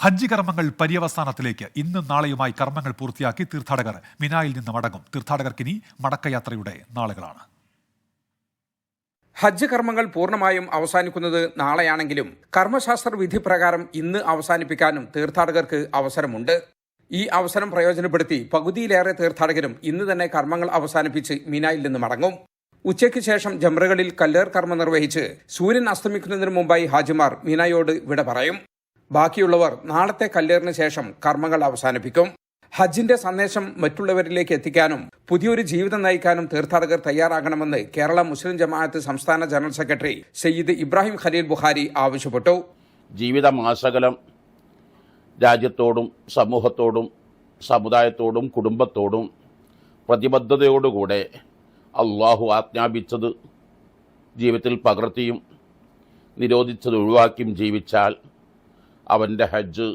ഹജ്ജ് കർമ്മങ്ങൾ പര്യവസാനത്തിലേക്ക് ഇന്നും നാളെയുമായി കർമ്മങ്ങൾ പൂർത്തിയാക്കി തീർത്ഥാടകർ മിനായിൽ നിന്ന് മടങ്ങും. തീർത്ഥാടകർക്കിനി മടക്കയാത്രയുടെ നാളുകളാണ്. ഹജ്ജ് കർമ്മങ്ങൾ പൂർണമായും അവസാനിക്കുന്നത് നാളെയാണെങ്കിലും കർമ്മശാസ്ത്ര വിധി പ്രകാരം ഇന്ന് അവസാനിപ്പിക്കാനും തീർത്ഥാടകർക്ക് അവസരമുണ്ട്. ഈ അവസരം പ്രയോജനപ്പെടുത്തി പകുതിയിലേറെ തീർത്ഥാടകരും ഇന്ന് തന്നെ കർമ്മങ്ങൾ അവസാനിപ്പിച്ച് മിനായിൽ നിന്ന് മടങ്ങും. ഉച്ചയ്ക്ക് ശേഷം ജംറകളിൽ കല്ലേർ കർമ്മം നിർവഹിച്ച് സൂര്യൻ അസ്തമിക്കുന്നതിന് മുമ്പായി ഹാജിമാർ മിനായോട് വിട പറയും. ബാക്കിയുള്ളവർ നാളത്തെ കല്ലേറിന് ശേഷം കർമ്മങ്ങൾ അവസാനിപ്പിക്കും. ഹജ്ജിന്റെ സന്ദേശം മറ്റുള്ളവരിലേക്ക് എത്തിക്കാനും പുതിയൊരു ജീവിതം നയിക്കാനും തീർത്ഥാടകർ തയ്യാറാകണമെന്ന് കേരള മുസ്ലിം ജമാഅത്ത് സംസ്ഥാന ജനറൽ സെക്രട്ടറി സയ്യിദ് ഇബ്രാഹിം ഖലീൽ ബുഹാരി ആവശ്യപ്പെട്ടു. ജീവിതമാസകലം രാജ്യത്തോടും സമൂഹത്തോടും സമുദായത്തോടും കുടുംബത്തോടും പ്രതിബദ്ധതയോടുകൂടെ അള്ളാഹു ആജ്ഞാപിച്ചത് ജീവിതത്തിൽ പകർത്തിയും നിരോധിച്ചത് ഒഴിവാക്കിയും ജീവിച്ചാൽ അവന്റെ ഹജ്ജ്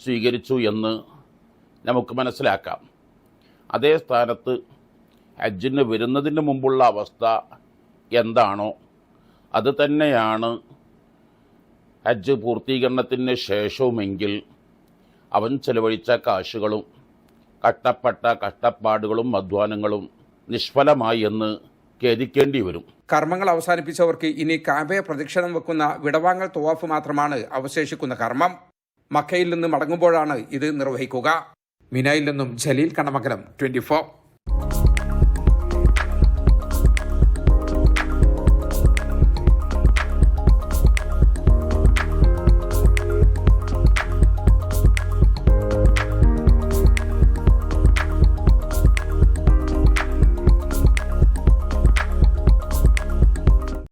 സ്വീകരിച്ചു എന്ന് നമുക്ക് മനസ്സിലാക്കാം. അതേ സ്ഥാനത്ത് ഹജ്ജിന് വരുന്നതിന് മുമ്പുള്ള അവസ്ഥ എന്താണോ അത് തന്നെയാണ് ഹജ്ജ് പൂർത്തീകരണത്തിന് ശേഷവുമെങ്കിൽ അവൻ ചെലവഴിച്ച കാശുകളും കഷ്ടപ്പെട്ട കഷ്ടപ്പാടുകളും അധ്വാനങ്ങളും നിഷ്ഫലമായി എന്ന് ഖേദിക്കേണ്ടി വരും. കർമ്മങ്ങൾ അവസാനിപ്പിച്ചവർക്ക് ഇനി കാബയെ പ്രദക്ഷിണം വെക്കുന്ന വിടവാങ്ങൽ തുവാഫ് മാത്രമാണ് അവശേഷിക്കുന്ന കർമ്മം. മക്കയിൽ നിന്ന് മടങ്ങുമ്പോഴാണ് ഇത് നിർവഹിക്കുക. മിനായിൽ നിന്നും ജലീൽ കണമകലം ട്വന്റി